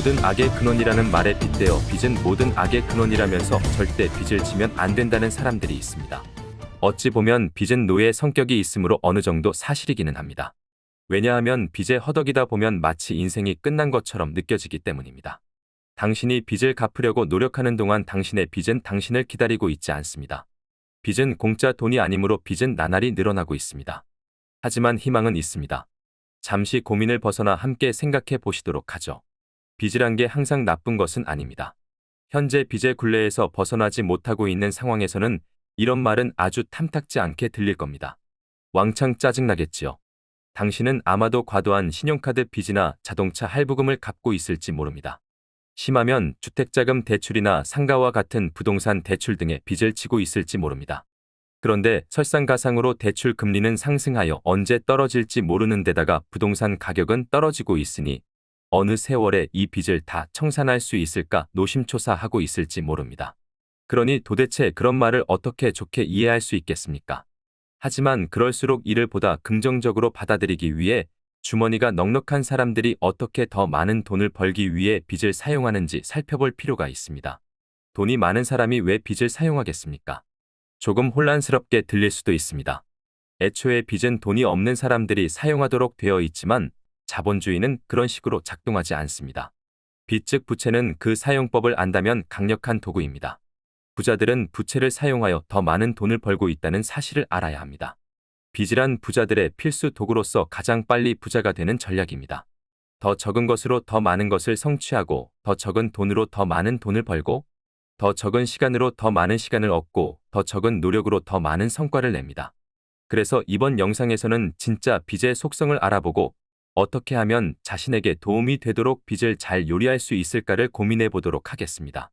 모든 악의 근원이라는 말에 빗대어 빚은 모든 악의 근원이라면서 절대 빚을 지면 안 된다는 사람들이 있습니다. 어찌 보면 빚은 노예의 성격이 있으므로 어느 정도 사실이기는 합니다. 왜냐하면 빚에 허덕이다 보면 마치 인생이 끝난 것처럼 느껴지기 때문입니다. 당신이 빚을 갚으려고 노력하는 동안 당신의 빚은 당신을 기다리고 있지 않습니다. 빚은 공짜 돈이 아니므로 빚은 나날이 늘어나고 있습니다. 하지만 희망은 있습니다. 잠시 고민을 벗어나 함께 생각해 보시도록 하죠. 빚이란 게 항상 나쁜 것은 아닙니다. 현재 빚의 굴레에서 벗어나지 못하고 있는 상황에서는 이런 말은 아주 탐탁지 않게 들릴 겁니다. 왕창 짜증나겠지요. 당신은 아마도 과도한 신용카드 빚이나 자동차 할부금을 갚고 있을지 모릅니다. 심하면 주택자금 대출이나 상가와 같은 부동산 대출 등의 빚을 지고 있을지 모릅니다. 그런데 설상가상으로 대출 금리는 상승하여 언제 떨어질지 모르는 데다가 부동산 가격은 떨어지고 있으니 어느 세월에 이 빚을 다 청산할 수 있을까 노심초사하고 있을지 모릅니다. 그러니 도대체 그런 말을 어떻게 좋게 이해할 수 있겠습니까? 하지만 그럴수록 이를 보다 긍정적으로 받아들이기 위해 주머니가 넉넉한 사람들이 어떻게 더 많은 돈을 벌기 위해 빚을 사용하는지 살펴볼 필요가 있습니다. 돈이 많은 사람이 왜 빚을 사용하겠습니까? 조금 혼란스럽게 들릴 수도 있습니다. 애초에 빚은 돈이 없는 사람들이 사용하도록 되어 있지만 자본주의는 그런 식으로 작동하지 않습니다. 빚 즉 부채는 그 사용법을 안다면 강력한 도구입니다. 부자들은 부채를 사용하여 더 많은 돈을 벌고 있다는 사실을 알아야 합니다. 빚이란 부자들의 필수 도구로서 가장 빨리 부자가 되는 전략입니다. 더 적은 것으로 더 많은 것을 성취하고 더 적은 돈으로 더 많은 돈을 벌고 더 적은 시간으로 더 많은 시간을 얻고 더 적은 노력으로 더 많은 성과를 냅니다. 그래서 이번 영상에서는 진짜 빚의 속성을 알아보고 어떻게 하면 자신에게 도움이 되도록 빚을 잘 요리할 수 있을까를 고민해 보도록 하겠습니다.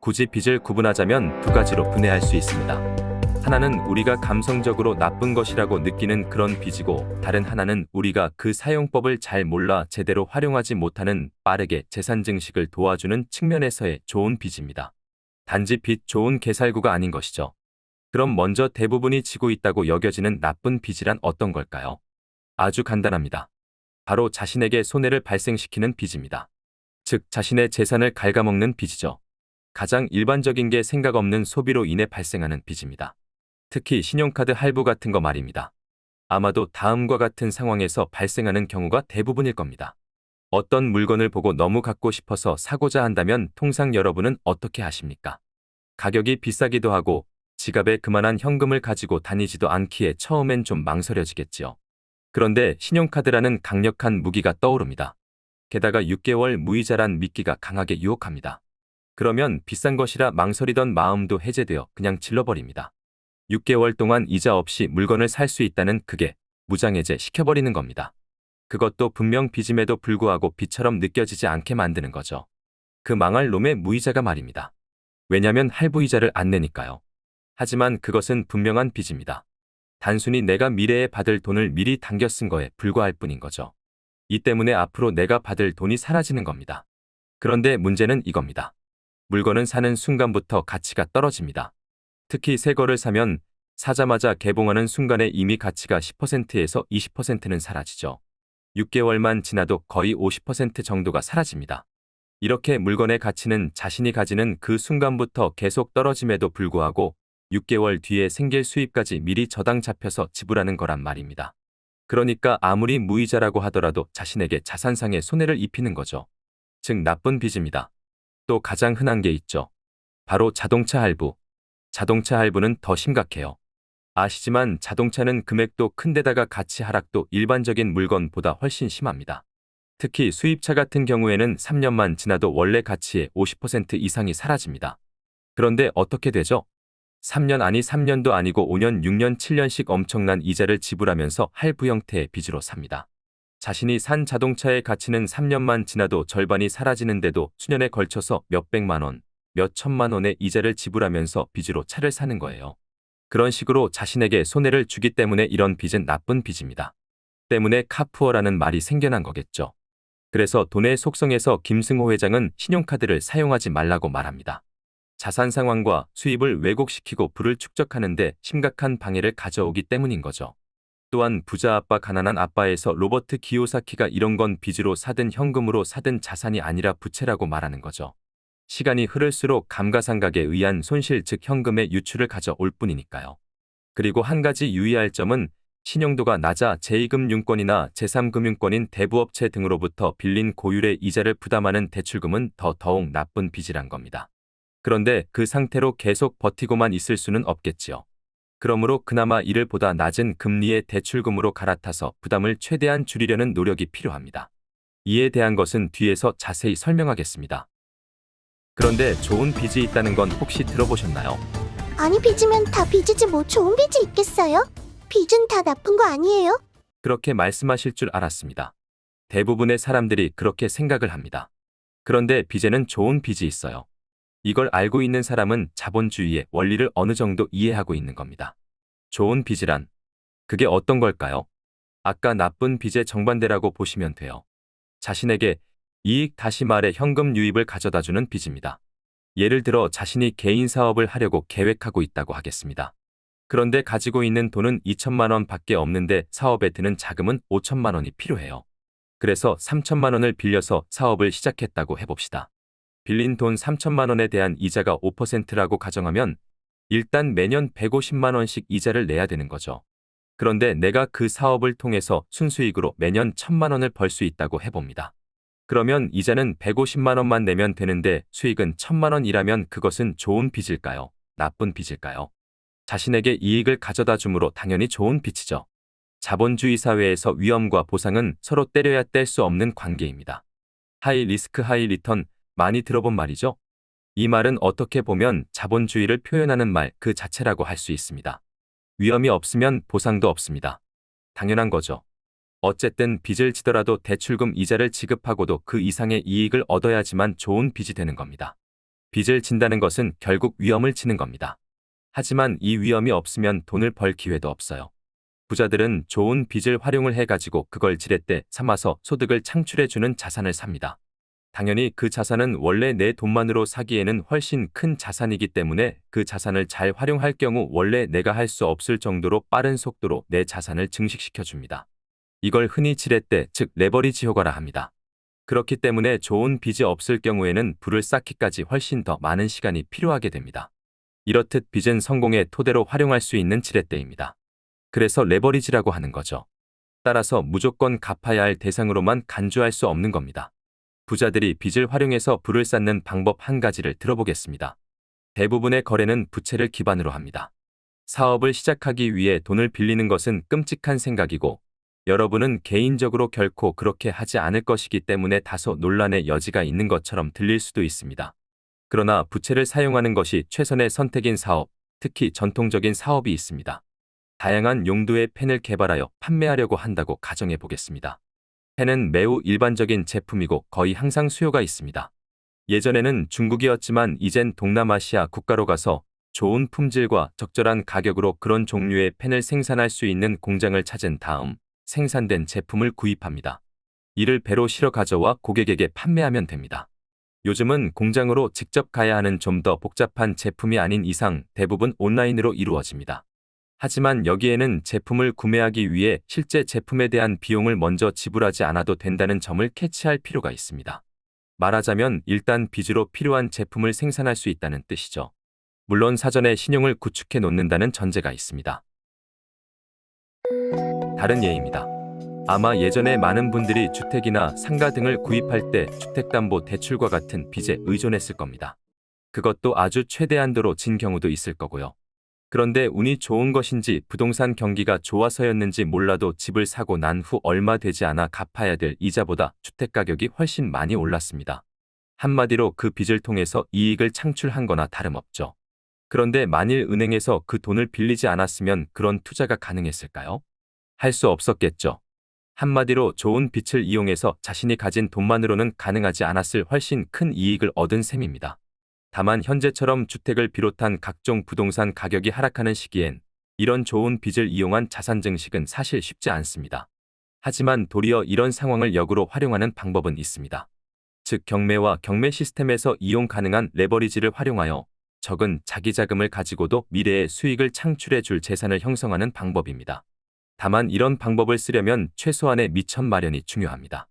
굳이 빚을 구분하자면 두 가지로 분해할 수 있습니다. 하나는 우리가 감성적으로 나쁜 것이라고 느끼는 그런 빚이고 다른 하나는 우리가 그 사용법을 잘 몰라 제대로 활용하지 못하는 빠르게 재산 증식을 도와주는 측면에서의 좋은 빚입니다. 단지 빚 좋은 개살구가 아닌 것이죠. 그럼 먼저 대부분이 지고 있다고 여겨지는 나쁜 빚이란 어떤 걸까요? 아주 간단합니다. 바로 자신에게 손해를 발생시키는 빚입니다. 즉 자신의 재산을 갉아먹는 빚이죠. 가장 일반적인 게 생각 없는 소비로 인해 발생하는 빚입니다. 특히 신용카드 할부 같은 거 말입니다. 아마도 다음과 같은 상황에서 발생하는 경우가 대부분일 겁니다. 어떤 물건을 보고 너무 갖고 싶어서 사고자 한다면 통상 여러분은 어떻게 하십니까? 가격이 비싸기도 하고 지갑에 그만한 현금을 가지고 다니지도 않기에 처음엔 좀 망설여지겠지요. 그런데 신용카드라는 강력한 무기가 떠오릅니다. 게다가 6개월 무이자란 미끼가 강하게 유혹합니다. 그러면 비싼 것이라 망설이던 마음도 해제되어 그냥 질러버립니다. 6개월 동안 이자 없이 물건을 살 수 있다는 그게 무장해제 시켜버리는 겁니다. 그것도 분명 빚임에도 불구하고 빚처럼 느껴지지 않게 만드는 거죠. 그 망할 놈의 무이자가 말입니다. 왜냐면 할부이자를 안 내니까요. 하지만 그것은 분명한 빚입니다. 단순히 내가 미래에 받을 돈을 미리 당겨 쓴 거에 불과할 뿐인 거죠. 이 때문에 앞으로 내가 받을 돈이 사라지는 겁니다. 그런데 문제는 이겁니다. 물건은 사는 순간부터 가치가 떨어집니다. 특히 새 거를 사면 사자마자 개봉하는 순간에 이미 가치가 10%에서 20%는 사라지죠. 6개월만 지나도 거의 50% 정도가 사라집니다. 이렇게 물건의 가치는 자신이 가지는 그 순간부터 계속 떨어짐에도 불구하고 6개월 뒤에 생길 수입까지 미리 저당 잡혀서 지불하는 거란 말입니다. 그러니까 아무리 무이자라고 하더라도 자신에게 자산상의 손해를 입히는 거죠. 즉 나쁜 빚입니다. 또 가장 흔한 게 있죠. 바로 자동차 할부. 자동차 할부는 더 심각해요. 아시지만 자동차는 금액도 큰데다가 가치 하락도 일반적인 물건보다 훨씬 심합니다. 특히 수입차 같은 경우에는 3년만 지나도 원래 가치의 50% 이상이 사라집니다. 그런데 어떻게 되죠? 3년 아니 3년도 아니고 5년, 6년, 7년씩 엄청난 이자를 지불하면서 할부 형태의 빚으로 삽니다. 자신이 산 자동차의 가치는 3년만 지나도 절반이 사라지는데도 수년에 걸쳐서 몇백만 원, 몇 천만 원의 이자를 지불하면서 빚으로 차를 사는 거예요. 그런 식으로 자신에게 손해를 주기 때문에 이런 빚은 나쁜 빚입니다. 때문에 카푸어라는 말이 생겨난 거겠죠. 그래서 돈의 속성에서 김승호 회장은 신용카드를 사용하지 말라고 말합니다. 자산 상황과 수입을 왜곡시키고 부를 축적하는 데 심각한 방해를 가져오기 때문인 거죠. 또한 부자 아빠 가난한 아빠에서 로버트 기요사키가 이런 건 빚으로 사든 현금으로 사든 자산이 아니라 부채라고 말하는 거죠. 시간이 흐를수록 감가상각에 의한 손실 즉 현금의 유출을 가져올 뿐이니까요. 그리고 한 가지 유의할 점은 신용도가 낮아 제2금융권이나 제3금융권인 대부업체 등으로부터 빌린 고율의 이자를 부담하는 대출금은 더 더욱 나쁜 빚이란 겁니다. 그런데 그 상태로 계속 버티고만 있을 수는 없겠지요. 그러므로 그나마 이를 보다 낮은 금리의 대출금으로 갈아타서 부담을 최대한 줄이려는 노력이 필요합니다. 이에 대한 것은 뒤에서 자세히 설명하겠습니다. 그런데 좋은 빚이 있다는 건 혹시 들어보셨나요? 아니 빚이면 다 빚이지 뭐 좋은 빚이 있겠어요? 빚은 다 나쁜 거 아니에요? 그렇게 말씀하실 줄 알았습니다. 대부분의 사람들이 그렇게 생각을 합니다. 그런데 빚에는 좋은 빚이 있어요. 이걸 알고 있는 사람은 자본주의의 원리를 어느 정도 이해하고 있는 겁니다. 좋은 빚이란 그게 어떤 걸까요? 아까 나쁜 빚의 정반대라고 보시면 돼요. 자신에게 이익 다시 말해 현금 유입을 가져다 주는 빚입니다. 예를 들어 자신이 개인 사업을 하려고 계획하고 있다고 하겠습니다. 그런데 가지고 있는 돈은 2천만 원 밖에 없는데 사업에 드는 자금은 5천만 원이 필요해요. 그래서 3천만 원을 빌려서 사업을 시작했다고 해봅시다. 빌린 돈 3천만 원에 대한 이자가 5%라고 가정하면 일단 매년 150만 원씩 이자를 내야 되는 거죠. 그런데 내가 그 사업을 통해서 순수익으로 매년 1천만 원을 벌 수 있다고 해봅니다. 그러면 이자는 150만 원만 내면 되는데 수익은 1천만 원이라면 그것은 좋은 빚일까요? 나쁜 빚일까요? 자신에게 이익을 가져다 주므로 당연히 좋은 빚이죠. 자본주의 사회에서 위험과 보상은 서로 때려야 뗄 수 없는 관계입니다. 하이 리스크 하이 리턴 많이 들어본 말이죠? 이 말은 어떻게 보면 자본주의를 표현하는 말 그 자체라고 할 수 있습니다. 위험이 없으면 보상도 없습니다. 당연한 거죠. 어쨌든 빚을 지더라도 대출금 이자를 지급하고도 그 이상의 이익을 얻어야지만 좋은 빚이 되는 겁니다. 빚을 진다는 것은 결국 위험을 치는 겁니다. 하지만 이 위험이 없으면 돈을 벌 기회도 없어요. 부자들은 좋은 빚을 활용을 해가지고 그걸 지렛대 삼아서 소득을 창출해주는 자산을 삽니다. 당연히 그 자산은 원래 내 돈만으로 사기에는 훨씬 큰 자산이기 때문에 그 자산을 잘 활용할 경우 원래 내가 할 수 없을 정도로 빠른 속도로 내 자산을 증식시켜 줍니다. 이걸 흔히 지렛대, 즉 레버리지 효과라 합니다. 그렇기 때문에 좋은 빚이 없을 경우에는 불을 쌓기까지 훨씬 더 많은 시간이 필요하게 됩니다. 이렇듯 빚은 성공의 토대로 활용할 수 있는 지렛대입니다. 그래서 레버리지라고 하는 거죠. 따라서 무조건 갚아야 할 대상으로만 간주할 수 없는 겁니다. 부자들이 빚을 활용해서 불을 쌓는 방법 한 가지를 들어보겠습니다. 대부분의 거래는 부채를 기반으로 합니다. 사업을 시작하기 위해 돈을 빌리는 것은 끔찍한 생각이고 여러분은 개인적으로 결코 그렇게 하지 않을 것이기 때문에 다소 논란의 여지가 있는 것처럼 들릴 수도 있습니다. 그러나 부채를 사용하는 것이 최선의 선택인 사업, 특히 전통적인 사업이 있습니다. 다양한 용도의 펜을 개발하여 판매하려고 한다고 가정해 보겠습니다. 펜은 매우 일반적인 제품이고 거의 항상 수요가 있습니다. 예전에는 중국이었지만 이젠 동남아시아 국가로 가서 좋은 품질과 적절한 가격으로 그런 종류의 펜을 생산할 수 있는 공장을 찾은 다음 생산된 제품을 구입합니다. 이를 배로 실어 가져와 고객에게 판매하면 됩니다. 요즘은 공장으로 직접 가야 하는 좀 더 복잡한 제품이 아닌 이상 대부분 온라인으로 이루어집니다. 하지만 여기에는 제품을 구매하기 위해 실제 제품에 대한 비용을 먼저 지불하지 않아도 된다는 점을 캐치할 필요가 있습니다. 말하자면 일단 빚으로 필요한 제품을 생산할 수 있다는 뜻이죠. 물론 사전에 신용을 구축해 놓는다는 전제가 있습니다. 다른 예입니다. 아마 예전에 많은 분들이 주택이나 상가 등을 구입할 때 주택담보대출과 같은 빚에 의존했을 겁니다. 그것도 아주 최대한도로 진 경우도 있을 거고요. 그런데 운이 좋은 것인지 부동산 경기가 좋아서였는지 몰라도 집을 사고 난 후 얼마 되지 않아 갚아야 될 이자보다 주택 가격이 훨씬 많이 올랐습니다. 한마디로 그 빚을 통해서 이익을 창출한 거나 다름없죠. 그런데 만일 은행에서 그 돈을 빌리지 않았으면 그런 투자가 가능했을까요? 할 수 없었겠죠. 한마디로 좋은 빚을 이용해서 자신이 가진 돈만으로는 가능하지 않았을 훨씬 큰 이익을 얻은 셈입니다. 다만 현재처럼 주택을 비롯한 각종 부동산 가격이 하락하는 시기엔 이런 좋은 빚을 이용한 자산 증식은 사실 쉽지 않습니다. 하지만 도리어 이런 상황을 역으로 활용하는 방법은 있습니다. 즉 경매와 경매 시스템에서 이용 가능한 레버리지를 활용하여 적은 자기 자금을 가지고도 미래의 수익을 창출해 줄 재산을 형성하는 방법입니다. 다만 이런 방법을 쓰려면 최소한의 미천 마련이 중요합니다.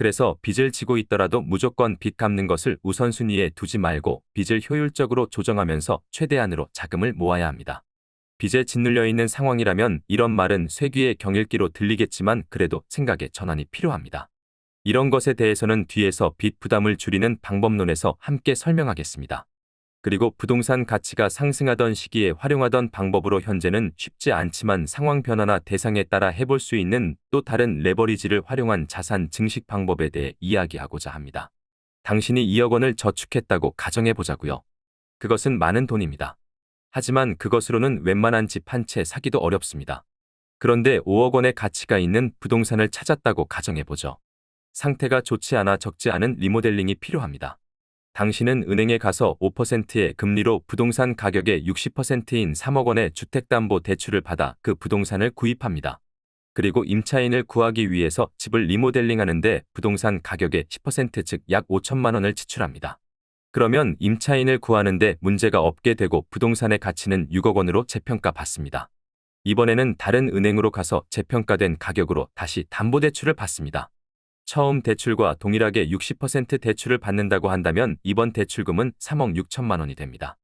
그래서 빚을 지고 있더라도 무조건 빚 갚는 것을 우선순위에 두지 말고 빚을 효율적으로 조정하면서 최대한으로 자금을 모아야 합니다. 빚에 짓눌려 있는 상황이라면 이런 말은 쇠귀의 경일기로 들리겠지만 그래도 생각의 전환이 필요합니다. 이런 것에 대해서는 뒤에서 빚 부담을 줄이는 방법론에서 함께 설명하겠습니다. 그리고 부동산 가치가 상승하던 시기에 활용하던 방법으로 현재는 쉽지 않지만 상황 변화나 대상에 따라 해볼 수 있는 또 다른 레버리지를 활용한 자산 증식 방법에 대해 이야기하고자 합니다. 당신이 2억 원을 저축했다고 가정해 보자고요. 그것은 많은 돈입니다. 하지만 그것으로는 웬만한 집 한 채 사기도 어렵습니다. 그런데 5억 원의 가치가 있는 부동산을 찾았다고 가정해 보죠. 상태가 좋지 않아 적지 않은 리모델링이 필요합니다. 당신은 은행에 가서 5%의 금리로 부동산 가격의 60%인 3억 원의 주택담보 대출을 받아 그 부동산을 구입합니다. 그리고 임차인을 구하기 위해서 집을 리모델링하는데 부동산 가격의 10%즉 약 5천만 원을 지출합니다. 그러면 임차인을 구하는데 문제가 없게 되고 부동산의 가치는 6억 원으로 재평가 받습니다. 이번에는 다른 은행으로 가서 재평가된 가격으로 다시 담보대출을 받습니다. 처음 대출과 동일하게 60% 대출을 받는다고 한다면 이번 대출금은 3억 6천만 원이 됩니다.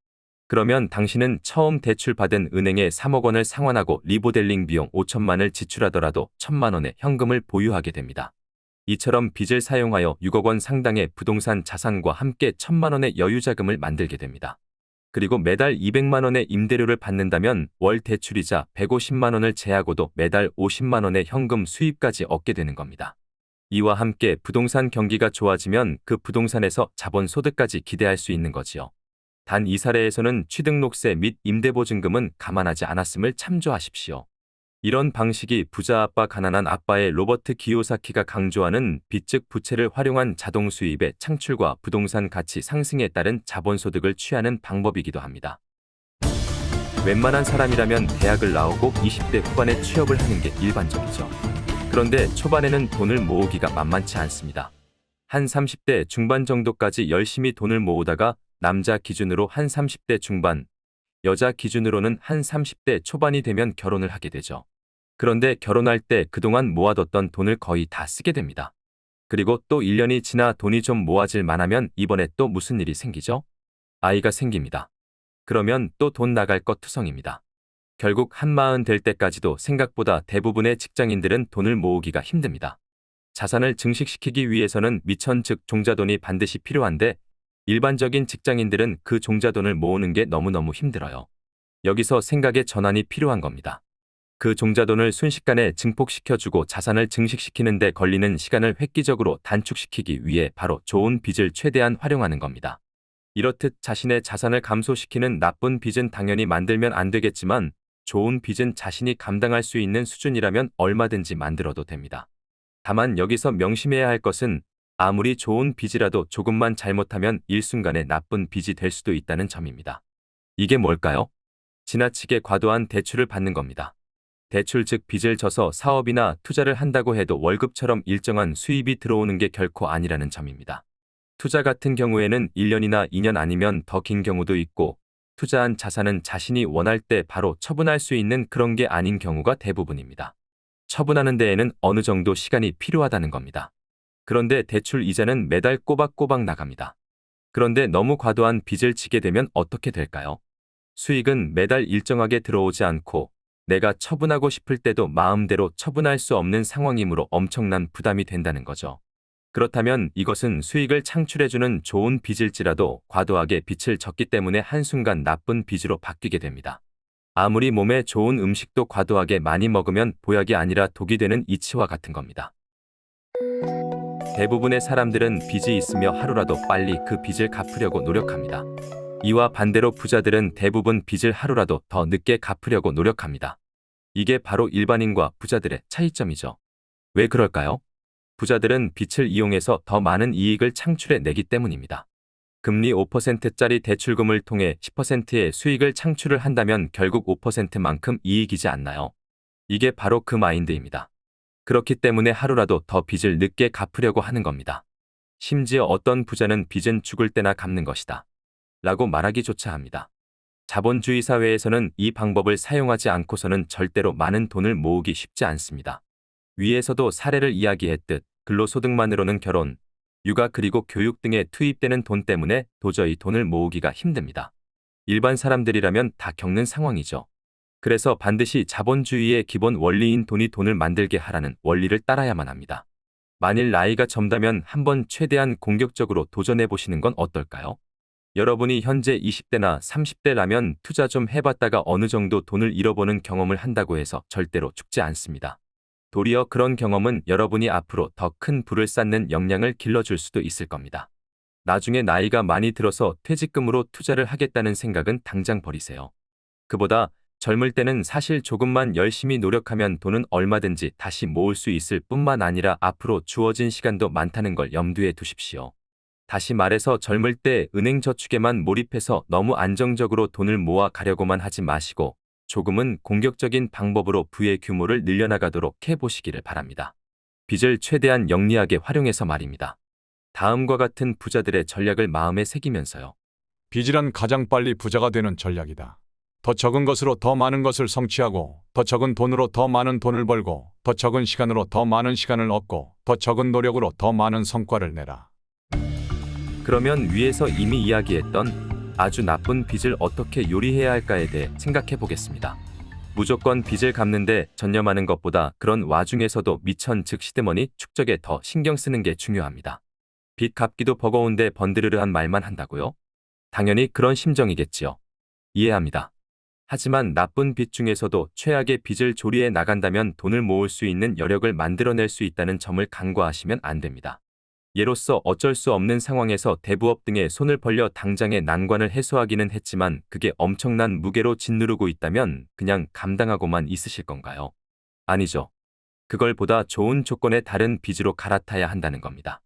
그러면 당신은 처음 대출 받은 은행에 3억 원을 상환하고 리모델링 비용 5천만을 지출하더라도 1천만 원의 현금을 보유하게 됩니다. 이처럼 빚을 사용하여 6억 원 상당의 부동산 자산과 함께 1천만 원의 여유자금을 만들게 됩니다. 그리고 매달 200만 원의 임대료를 받는다면 월 대출이자 150만 원을 제하고도 매달 50만 원의 현금 수입까지 얻게 되는 겁니다. 이와 함께 부동산 경기가 좋아지면 그 부동산에서 자본 소득까지 기대할 수 있는 거지요. 단 이 사례에서는 취등록세 및 임대보증금은 감안하지 않았음을 참조하십시오. 이런 방식이 부자 아빠 가난한 아빠의 로버트 기요사키가 강조하는 빚즉 부채를 활용한 자동 수입의 창출과 부동산 가치 상승에 따른 자본소득을 취하는 방법이기도 합니다. 웬만한 사람이라면 대학을 나오고 20대 후반에 취업을 하는 게 일반적이죠. 그런데 초반에는 돈을 모으기가 만만치 않습니다. 한 30대 중반 정도까지 열심히 돈을 모으다가 남자 기준으로 한 30대 중반, 여자 기준으로는 한 30대 초반이 되면 결혼을 하게 되죠. 그런데 결혼할 때 그동안 모아뒀던 돈을 거의 다 쓰게 됩니다. 그리고 또 1년이 지나 돈이 좀 모아질 만하면 이번에 또 무슨 일이 생기죠? 아이가 생깁니다. 그러면 또 돈 나갈 것 투성입니다. 결국 한마흔 될 때까지도 생각보다 대부분의 직장인들은 돈을 모으기가 힘듭니다. 자산을 증식시키기 위해서는 미천 즉 종자돈이 반드시 필요한데 일반적인 직장인들은 그 종자돈을 모으는 게 너무너무 힘들어요. 여기서 생각의 전환이 필요한 겁니다. 그 종자돈을 순식간에 증폭시켜주고 자산을 증식시키는 데 걸리는 시간을 획기적으로 단축시키기 위해 바로 좋은 빚을 최대한 활용하는 겁니다. 이렇듯 자신의 자산을 감소시키는 나쁜 빚은 당연히 만들면 안 되겠지만 좋은 빚은 자신이 감당할 수 있는 수준이라면 얼마든지 만들어도 됩니다. 다만 여기서 명심해야 할 것은 아무리 좋은 빚이라도 조금만 잘못하면 일순간에 나쁜 빚이 될 수도 있다는 점입니다. 이게 뭘까요? 지나치게 과도한 대출을 받는 겁니다. 대출 즉 빚을 져서 사업이나 투자를 한다고 해도 월급처럼 일정한 수입이 들어오는 게 결코 아니라는 점입니다. 투자 같은 경우에는 1년이나 2년 아니면 더 긴 경우도 있고 투자한 자산은 자신이 원할 때 바로 처분할 수 있는 그런 게 아닌 경우가 대부분입니다. 처분하는 데에는 어느 정도 시간이 필요하다는 겁니다. 그런데 대출 이자는 매달 꼬박꼬박 나갑니다. 그런데 너무 과도한 빚을 지게 되면 어떻게 될까요? 수익은 매달 일정하게 들어오지 않고 내가 처분하고 싶을 때도 마음대로 처분할 수 없는 상황이므로 엄청난 부담이 된다는 거죠. 그렇다면 이것은 수익을 창출해주는 좋은 빚일지라도 과도하게 빚을 졌기 때문에 한순간 나쁜 빚으로 바뀌게 됩니다. 아무리 몸에 좋은 음식도 과도하게 많이 먹으면 보약이 아니라 독이 되는 이치와 같은 겁니다. 대부분의 사람들은 빚이 있으며 하루라도 빨리 그 빚을 갚으려고 노력합니다. 이와 반대로 부자들은 대부분 빚을 하루라도 더 늦게 갚으려고 노력합니다. 이게 바로 일반인과 부자들의 차이점이죠. 왜 그럴까요? 부자들은 빚을 이용해서 더 많은 이익을 창출해 내기 때문입니다. 금리 5%짜리 대출금을 통해 10%의 수익을 창출을 한다면 결국 5%만큼 이익이지 않나요? 이게 바로 그 마인드입니다. 그렇기 때문에 하루라도 더 빚을 늦게 갚으려고 하는 겁니다. 심지어 어떤 부자는 빚은 죽을 때나 갚는 것이다. 라고 말하기조차 합니다. 자본주의 사회에서는 이 방법을 사용하지 않고서는 절대로 많은 돈을 모으기 쉽지 않습니다. 위에서도 사례를 이야기했듯 근로소득만으로는 결혼, 육아 그리고 교육 등에 투입되는 돈 때문에 도저히 돈을 모으기가 힘듭니다. 일반 사람들이라면 다 겪는 상황이죠. 그래서 반드시 자본주의의 기본 원리인 돈이 돈을 만들게 하라는 원리를 따라야만 합니다. 만일 나이가 젊다면 한번 최대한 공격적으로 도전해 보시는 건 어떨까요? 여러분이 현재 20대나 30대라면 투자 좀 해봤다가 어느 정도 돈을 잃어보는 경험을 한다고 해서 절대로 죽지 않습니다. 도리어 그런 경험은 여러분이 앞으로 더 큰 부를 쌓는 역량을 길러줄 수도 있을 겁니다. 나중에 나이가 많이 들어서 퇴직금으로 투자를 하겠다는 생각은 당장 버리세요. 그보다 젊을 때는 사실 조금만 열심히 노력하면 돈은 얼마든지 다시 모을 수 있을 뿐만 아니라 앞으로 주어진 시간도 많다는 걸 염두에 두십시오. 다시 말해서 젊을 때 은행 저축에만 몰입해서 너무 안정적으로 돈을 모아 가려고만 하지 마시고 조금은 공격적인 방법으로 부의 규모를 늘려나가도록 해보시기를 바랍니다. 빚을 최대한 영리하게 활용해서 말입니다. 다음과 같은 부자들의 전략을 마음에 새기면서요. 빚이란 가장 빨리 부자가 되는 전략이다. 더 적은 것으로 더 많은 것을 성취하고, 더 적은 돈으로 더 많은 돈을 벌고, 더 적은 시간으로 더 많은 시간을 얻고, 더 적은 노력으로 더 많은 성과를 내라. 그러면 위에서 이미 이야기했던 아주 나쁜 빚을 어떻게 요리해야 할까에 대해 생각해 보겠습니다. 무조건 빚을 갚는데 전념하는 것보다 그런 와중에서도 미천 즉 시드머니 축적에 더 신경 쓰는 게 중요합니다. 빚 갚기도 버거운데 번드르르한 말만 한다고요? 당연히 그런 심정이겠지요. 이해합니다. 하지만 나쁜 빚 중에서도 최악의 빚을 조리해 나간다면 돈을 모을 수 있는 여력을 만들어낼 수 있다는 점을 간과하시면 안 됩니다. 예로서 어쩔 수 없는 상황에서 대부업 등에 손을 벌려 당장의 난관을 해소하기는 했지만 그게 엄청난 무게로 짓누르고 있다면 그냥 감당하고만 있으실 건가요? 아니죠. 그걸 보다 좋은 조건의 다른 빚으로 갈아타야 한다는 겁니다.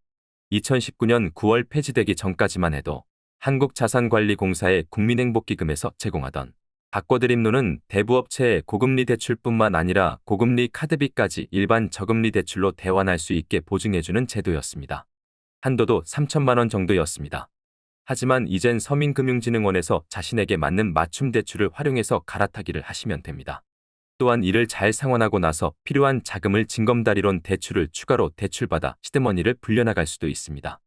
2019년 9월 폐지되기 전까지만 해도 한국자산관리공사의 국민행복기금에서 제공하던 바꿔드림론은 대부업체의 고금리 대출뿐만 아니라 고금리 카드비까지 일반 저금리 대출로 대환할 수 있게 보증해주는 제도였습니다. 한도도 3천만 원 정도였습니다. 하지만 이젠 서민금융진흥원에서 자신에게 맞는 맞춤 대출을 활용해서 갈아타기를 하시면 됩니다. 또한 이를 잘 상환하고 나서 필요한 자금을 징검다리론 대출을 추가로 대출받아 시드머니를 불려나갈 수도 있습니다.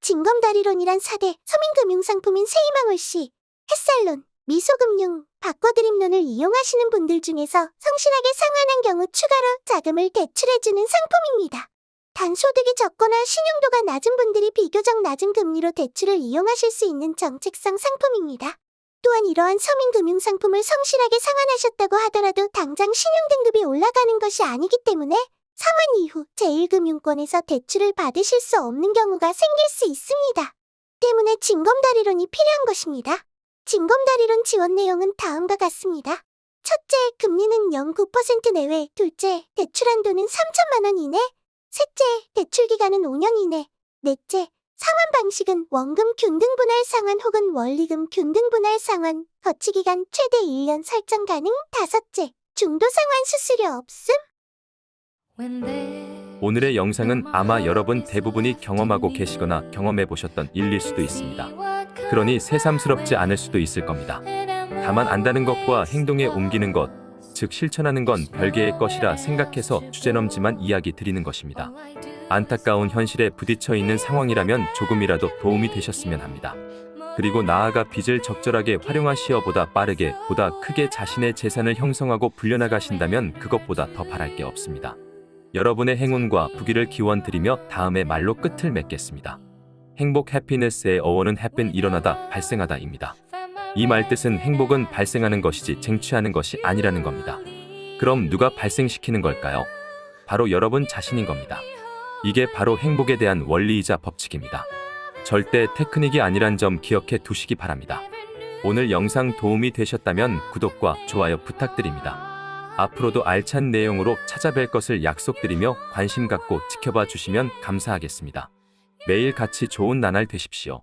징검다리론이란 4대 서민금융상품인 세이망울씨, 햇살론, 미소금융, 바꿔드림론을 이용하시는 분들 중에서 성실하게 상환한 경우 추가로 자금을 대출해주는 상품입니다. 단소득이 적거나 신용도가 낮은 분들이 비교적 낮은 금리로 대출을 이용하실 수 있는 정책성 상품입니다. 또한 이러한 서민금융상품을 성실하게 상환하셨다고 하더라도 당장 신용등급이 올라가는 것이 아니기 때문에 상환 이후 제1금융권에서 대출을 받으실 수 없는 경우가 생길 수 있습니다. 때문에 징검다리론이 필요한 것입니다. 징검다리론 지원 내용은 다음과 같습니다. 첫째, 금리는 0.9% 내외. 둘째, 대출 한도는 3천만 원 이내. 셋째, 대출 기간은 5년 이내. 넷째, 상환 방식은 원금 균등 분할 상환 혹은 원리금 균등 분할 상환. 거치 기간 최대 1년 설정 가능. 다섯째, 중도 상환 수수료 없음. 오늘의 영상은 아마 여러분 대부분이 경험하고 계시거나 경험해 보셨던 일일 수도 있습니다. 그러니 새삼스럽지 않을 수도 있을 겁니다. 다만 안다는 것과 행동에 옮기는 것, 즉 실천하는 건 별개의 것이라 생각해서 주제넘지만 이야기 드리는 것입니다. 안타까운 현실에 부딪혀 있는 상황이라면 조금이라도 도움이 되셨으면 합니다. 그리고 나아가 빚을 적절하게 활용하시어 보다 빠르게, 보다 크게 자신의 재산을 형성하고 불려나가신다면 그것보다 더 바랄 게 없습니다. 여러분의 행운과 부귀를 기원 드리며 다음의 말로 끝을 맺겠습니다. 행복 해피네스의 어원은 해ppen 일어나다 발생하다입니다. 이 말 뜻은 행복은 발생하는 것이지 쟁취하는 것이 아니라는 겁니다. 그럼 누가 발생시키는 걸까요? 바로 여러분 자신인 겁니다. 이게 바로 행복에 대한 원리이자 법칙입니다. 절대 테크닉이 아니란 점 기억해 두시기 바랍니다. 오늘 영상 도움이 되셨다면 구독과 좋아요 부탁드립니다. 앞으로도 알찬 내용으로 찾아뵐 것을 약속드리며 관심 갖고 지켜봐 주시면 감사하겠습니다. 매일 같이 좋은 나날 되십시오.